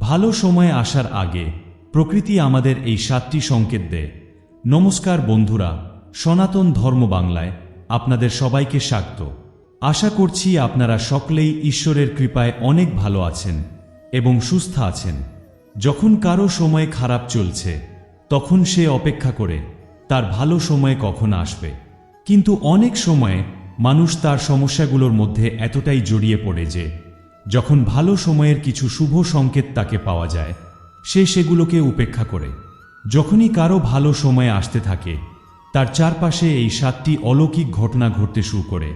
ভালো সময় আসার আগে প্রকৃতি আমাদের এই সাতটি সংকেত দেয়। নমস্কার বন্ধুরা, সনাতন ধর্ম বাংলায় আপনাদের সবাইকে স্বাগত। আশা করছি আপনারা সকলেই ঈশ্বরের কৃপায় অনেক ভালো আছেন এবং সুস্থ আছেন। যখন কারও সময় খারাপ চলছে, তখন সে অপেক্ষা করে, তার ভালো সময় কখন আসবে? কিন্তু অনেক সময়ে মানুষ তার সমস্যাগুলোর মধ্যে এতটাই জড়িয়ে পড়ে যে যখন ভালো সময়ের কিছু শুভ সংকেত তাকে পাওয়া যায়, সে সেগুলোকে উপেক্ষা করে। যখনই কারও ভালো সময় আসতে থাকে, তার চারপাশে এই সাতটি অলৌকিক ঘটনা ঘটতে শুরু করে।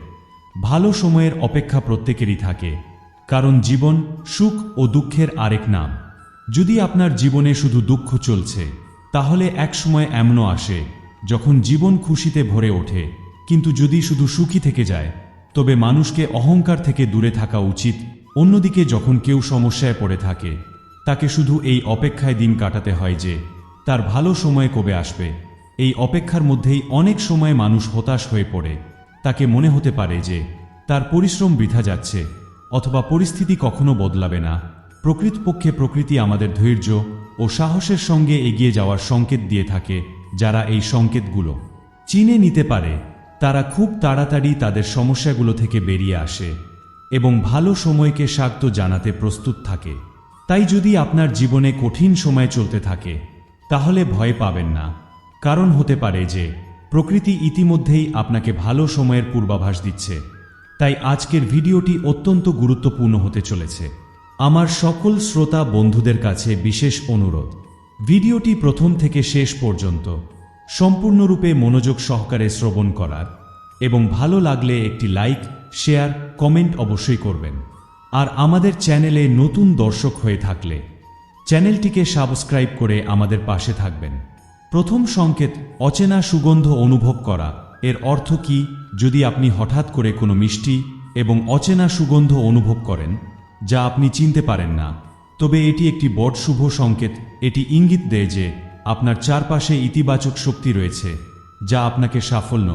ভালো সময়ের অপেক্ষা প্রত্যেকেরই থাকে, কারণ জীবন সুখ ও দুঃখের আরেক নাম। যদি আপনার জীবনে শুধু দুঃখ চলছে, তাহলে এক সময় এমনও আসে, যখন জীবন খুশিতে ভরে ওঠে। কিন্তু যদি শুধু সুখী থেকে যায়, তবে মানুষকে অহংকার থেকে দূরে থাকা উচিত অন্যদিকে যখন কেউ সমস্যায় পড়ে থাকে, তাকে শুধু এই অপেক্ষায় দিন কাটাতে হয় যে, তার ভালো সময় কবে আসবে। এই অপেক্ষার মধ্যেই অনেক সময় মানুষ হতাশ হয়ে পড়ে। তাকে মনে হতে পারে যে, তার পরিশ্রম বৃথা যাচ্ছে, অথবা পরিস্থিতি কখনো বদলাবে না। প্রকৃতপক্ষে প্রকৃতি আমাদের ধৈর্য ও সাহসের সঙ্গে এগিয়ে যাওয়ার সংকেত দিয়ে থাকে যারা এই সংকেতগুলো। চিনে নিতে পারে, তারা খুব তাড়াতাড়ি তাদের সমস্যাগুলো থেকে বেরিয়ে আসে। এবং ভালো সময়কে স্বাগত জানাতে প্রস্তুত থাকে। তাই যদি আপনার জীবনে কঠিন সময় চলতে থাকে, তাহলে ভয় পাবেন না। কারণ হতে পারে যে, প্রকৃতি ইতিমধ্যেই আপনাকে ভালো সময়ের পূর্বাভাস দিচ্ছে। তাই আজকের ভিডিওটি অত্যন্ত গুরুত্বপূর্ণ হতে চলেছে। আমার সকল শ্রোতা বন্ধুদের কাছে বিশেষ অনুরোধ। ভিডিওটি প্রথম থেকে শেষ পর্যন্ত সম্পূর্ণরূপে মনোযোগ সহকারে শ্রবণ করার এবং ভালো লাগলে একটি লাইক, শেয়ার, কমেন্ট অবশ্যই করবেন। আর আমাদের চ্যানেলে নতুন দর্শক হয়ে থাকলে চ্যানেলটিকে সাবস্ক্রাইব করে আমাদের পাশে থাকবেন। প্রথম সংকেত, অচেনা সুগন্ধ অনুভব করা। এর অর্থ কি? যদি আপনি হঠাৎ করে কোনো মিষ্টি এবং অচেনা সুগন্ধ অনুভব করেন, যা আপনি চিনতে পারেন না, তবে এটি একটি বড় শুভ সংকেত। এটি ইঙ্গিত দেয় যে আপনার চারপাশে ইতিবাচক শক্তি রয়েছে, যা আপনাকে সাফল্য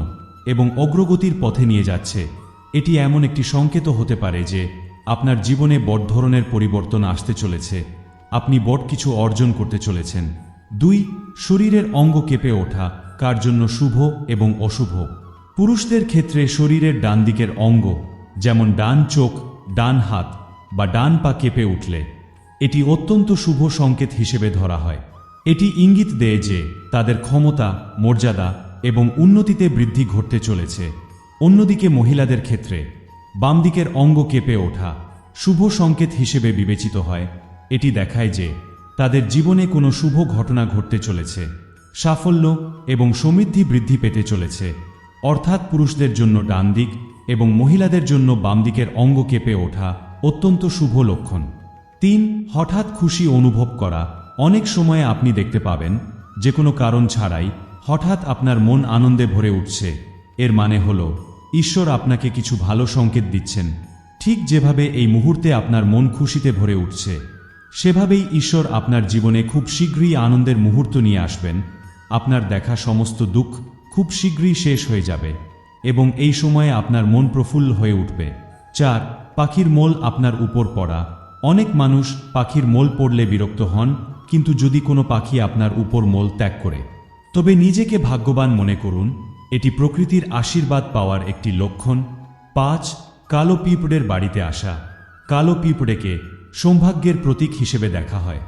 এবং অগ্রগতির পথে নিয়ে যাচ্ছে। এটি এমন একটি সংকেতও হতে পারে যে আপনার জীবনে বড় ধরনের পরিবর্তন আসতে চলেছে। আপনি বড় কিছু অর্জন করতে চলেছেন। দুই, শরীরের অঙ্গ কেঁপে ওঠা, কার জন্য শুভ এবং অশুভ। পুরুষদের ক্ষেত্রে শরীরের ডান দিকের অঙ্গ, যেমন ডান চোখ, ডান হাত বা ডান পা কেঁপে উঠলে, এটি অত্যন্ত শুভ সংকেত হিসেবে ধরা হয়। এটি ইঙ্গিত দেয় যে তাদের ক্ষমতা, মর্যাদা এবং উন্নতিতে বৃদ্ধি ঘটতে চলেছে। অন্যদিকে মহিলাদের ক্ষেত্রে বাম দিকের অঙ্গ কেঁপে ওঠা শুভ সংকেত হিসেবে বিবেচিত হয়। এটি দেখায় যে তাদের জীবনে কোনো শুভ ঘটনা ঘটতে চলেছে। সাফল্য এবং সমৃদ্ধি বৃদ্ধি পেতে চলেছে। অর্থাৎ পুরুষদের জন্য ডান দিক এবং মহিলাদের জন্য বাম দিকের অঙ্গ কেঁপে ওঠা অত্যন্ত শুভ লক্ষণ। তিন, হঠাৎ খুশি অনুভব করা। অনেক সময় আপনি দেখতে পাবেন যে কোনো কারণ ছাড়াই হঠাৎ আপনার মন আনন্দে ভরে উঠছে। এর মানে হল, ঈশ্বর আপনাকে কিছু ভালো সংকেত দিচ্ছেন। ঠিক যেভাবে এই মুহূর্তে আপনার মন খুশিতে ভরে উঠছে, সেভাবেই ঈশ্বর আপনার জীবনে খুব শীঘ্রই আনন্দের মুহূর্ত নিয়ে আসবেন। আপনার দেখা সমস্ত দুঃখ খুব শীঘ্রই শেষ হয়ে যাবে এবং এই সময়ে আপনার মন প্রফুল্ল হয়ে উঠবে। চার, পাখির মোল আপনার উপর পড়া। অনেক মানুষ পাখির মোল পড়লে বিরক্ত হন, কিন্তু যদি কোনো পাখি আপনার উপর মোল ত্যাগ করে তবে নিজেকে ভাগ্যবান মনে করুন, এটি প্রকৃতির আশীর্বাদ পাওয়ার একটি লক্ষণ। পাঁচ, কালো পিঁপড়ের বাড়িতে আসা। কালো পিঁপড়েকে সৌভাগ্যের প্রতীক হিসেবে দেখা হয়।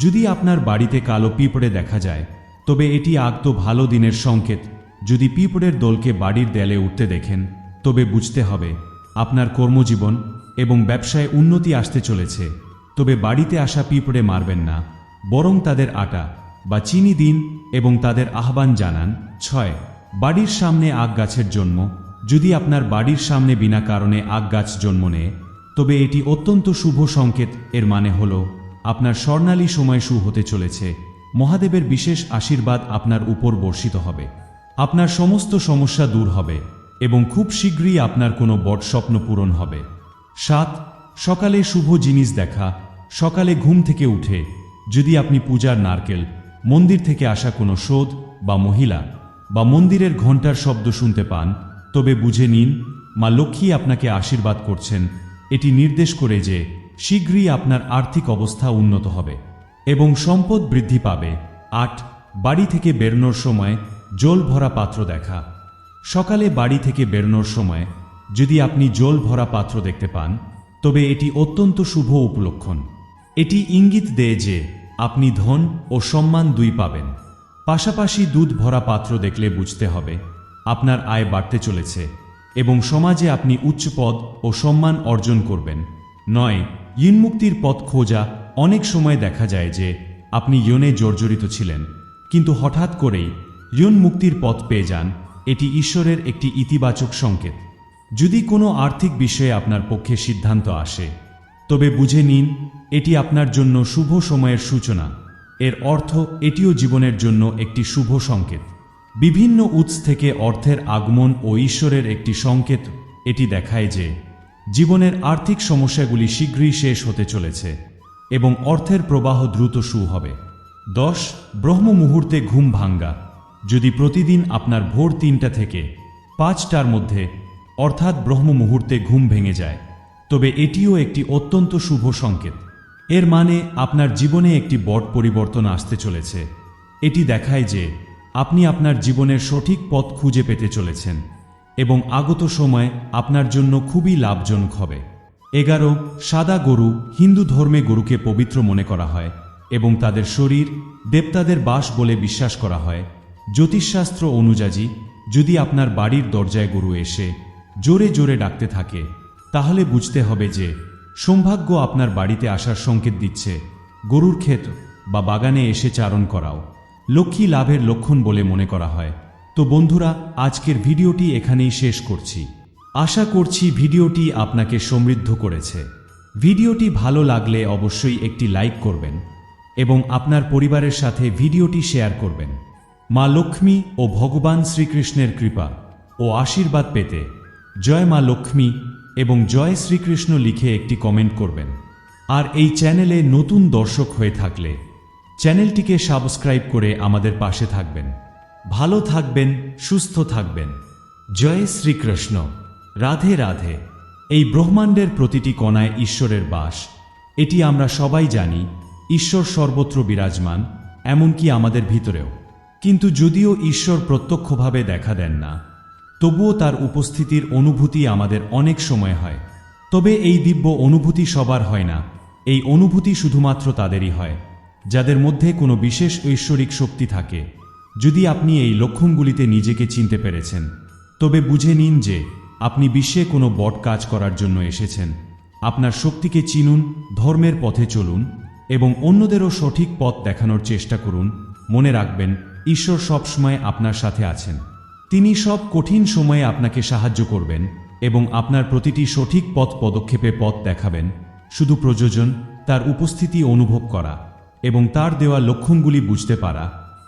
যদি আপনার বাড়িতে কালো পিঁপড়ে দেখা যায়, তবে এটি আগত ভালো দিনের সংকেত। যদি পিঁপড়ের দলকে বাড়ির দেয়ালে উঠতে দেখেন, তবে বুঝতে হবে, আপনার কর্মজীবন এবং ব্যবসায় উন্নতি আসতে চলেছে। তবে বাড়িতে আসা পিঁপড়ে মারবেন না, বরং তাদের আটা বা চিনি দিন এবং তাদের আহ্বান জানান। ছয়, বাড়ির সামনে আগ গাছের জন্ম। যদি আপনার বাড়ির সামনে বিনা কারণে আগ গাছ জন্ম নেয়, তবে এটি অত্যন্ত শুভ সংকেত। এর মানে হল, আপনার স্বর্ণালী সময় শু হতে চলেছে। মহাদেবের বিশেষ আশীর্বাদ আপনার উপর বর্ষিত হবে। আপনার সমস্ত সমস্যা দূর হবে এবং খুব শীঘ্রই আপনার কোনো বট স্বপ্ন পূরণ হবে। সাত, সকালে শুভ জিনিস দেখা। সকালে ঘুম থেকে উঠে। যদি আপনি পূজার নারকেল মন্দির থেকে আসা কোনো শোধ বা মহিলা বা মন্দিরের ঘণ্টার শব্দ শুনতে পান, তবে বুঝে নিন, মা লক্ষ্মী আপনাকে আশীর্বাদ করছেন। এটি নির্দেশ করে যে শীঘ্রই আপনার আর্থিক অবস্থা উন্নত হবে এবং সম্পদ বৃদ্ধি পাবে। আট, বাড়ি থেকে বেরোনোর সময় জল ভরা পাত্র দেখা। সকালে বাড়ি থেকে বেরোনোর সময় যদি আপনি জল ভরা পাত্র দেখতে পান, তবে এটি অত্যন্ত শুভ উপলক্ষণ। এটি ইঙ্গিত দেয় যে আপনি ধন ও সম্মান দুই পাবেন। পাশাপাশি দুধ ভরা পাত্র দেখলে বুঝতে হবে, আপনার আয় বাড়তে চলেছে এবং সমাজে আপনি উচ্চ পদ ও সম্মান অর্জন করবেন। নয় ইনমুক্তির পথ খোঁজা অনেক সময় দেখা যায় যে আপনি ইয়নে জর্জরিত ছিলেন, কিন্তু হঠাৎ করেই ইয়ন মুক্তির পথ পেয়ে যান, এটি ঈশ্বরের একটি ইতিবাচক সংকেত। যদি কোনো আর্থিক বিষয়ে আপনার পক্ষে সিদ্ধান্ত আসে তবে বুঝে নিন, এটি আপনার জন্য শুভ সময়ের সূচনা। এর অর্থ, এটিও জীবনের জন্য একটি শুভ সংকেত। বিভিন্ন উৎস থেকে অর্থের আগমন ও ঈশ্বরের একটি সংকেত, এটি দেখায় যে, জীবনের আর্থিক সমস্যাগুলি শীঘ্রই শেষ হতে চলেছে, এবং অর্থের প্রবাহ দ্রুত শুরু হবে। দশ, ব্রহ্ম মুহূর্তে ঘুম ভাঙ্গা। যদি প্রতিদিন আপনার ভোর তিনটা থেকে পাঁচটার মধ্যে, অর্থাৎ ব্রহ্ম মুহূর্তে ঘুম ভেঙে যায় তবে এটিও একটি অত্যন্ত শুভ সংকেত। এর মানে আপনার জীবনে একটি বট পরিবর্তন আসতে চলেছে। এটি দেখায় যে আপনি আপনার জীবনের সঠিক পথ খুঁজে পেতে চলেছেন এবং আগত সময় আপনার জন্য খুবই লাভজনক হবে। এগারো, সাদা গরু হিন্দু ধর্মে গরুকে পবিত্র মনে করা হয় এবং তাদের শরীর দেবতাদের বাস বলে বিশ্বাস করা হয়। জ্যোতিষশাস্ত্র অনুযায়ী, যদি আপনার বাড়ির দরজায় গরু এসে জোরে জোরে ডাকতে থাকে তাহলে বুঝতে হবে যে, সৌভাগ্য আপনার বাড়িতে আসার সংকেত দিচ্ছে। গরুর ক্ষেত বা বাগানে এসে চারণ করাও। লক্ষ্মী লাভের লক্ষণ বলে মনে করা হয়। তো বন্ধুরা, আজকের ভিডিওটি এখানেই শেষ করছি। আশা করছি ভিডিওটি আপনাকে সমৃদ্ধ করেছে। ভিডিওটি ভালো লাগলে অবশ্যই একটি লাইক করবেন এবং আপনার পরিবারের সাথে ভিডিওটি শেয়ার করবেন। মা লক্ষ্মী ও ভগবান শ্রীকৃষ্ণের কৃপা ও আশীর্বাদ পেতে জয় মা লক্ষ্মী। এবং জয় শ্রীকৃষ্ণ লিখে একটি কমেন্ট করবেন। আর এই চ্যানেলে নতুন দর্শক হয়ে থাকলে চ্যানেলটিকে সাবস্ক্রাইব করে আমাদের পাশে থাকবেন। ভালো থাকবেন, সুস্থ থাকবেন। জয় শ্রীকৃষ্ণ। রাধে রাধে। এই ব্রহ্মাণ্ডের প্রতিটি কণায় ঈশ্বরের বাস। এটি আমরা সবাই জানি, ঈশ্বর সর্বত্র বিরাজমান, এমনকি আমাদের ভিতরেও। কিন্তু যদিও ঈশ্বর প্রত্যক্ষভাবে দেখা দেন না তবুও তার উপস্থিতির অনুভূতি আমাদের অনেক সময় হয়। তবে এই দিব্য অনুভূতি সবার হয় না। এই অনুভূতি শুধুমাত্র তাদেরই হয়, যাদের মধ্যে কোনো বিশেষ ঐশ্বরিক শক্তি থাকে। যদি আপনি এই লক্ষণগুলিতে নিজেকে চিনতে পেরেছেন, তবে বুঝে নিন যে আপনি বিশ্বে কোনো বট কাজ করার জন্য এসেছেন। আপনার শক্তিকে চিনুন, ধর্মের পথে চলুন এবং অন্যদেরও সঠিক পথ দেখানোর চেষ্টা করুন। মনে রাখবেন, ঈশ্বর সবসময় আপনার সাথে আছেন। তিনি সব কঠিন সময়ে আপনাকে সাহায্য করবেন এবং আপনার প্রতিটি সঠিক পথ পদক্ষেপে পথ দেখাবেন। শুধু প্রযোজন, তার উপস্থিতি অনুভব করা এবং তার দেওয়া লক্ষণগুলি বুঝতে পারা।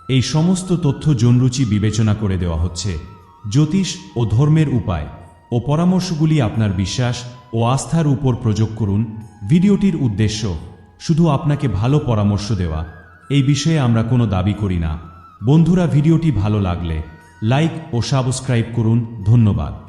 এই সমস্ত তথ্য জনরুচি বিবেচনা করে দেওয়া হচ্ছে। জ্যোতিষ ও ধর্মের উপায় ও পরামর্শগুলি আপনার বিশ্বাস ও আস্থার উপর প্রয়োগ করুন। ভিডিওটির উদ্দেশ্য, শুধু আপনাকে ভালো পরামর্শ দেওয়া। এই বিষয়ে আমরা কোনো দাবি করি না। বন্ধুরা, ভিডিওটি ভালো লাগলে লাইক ও সাবস্ক্রাইব করুন। ধন্যবাদ।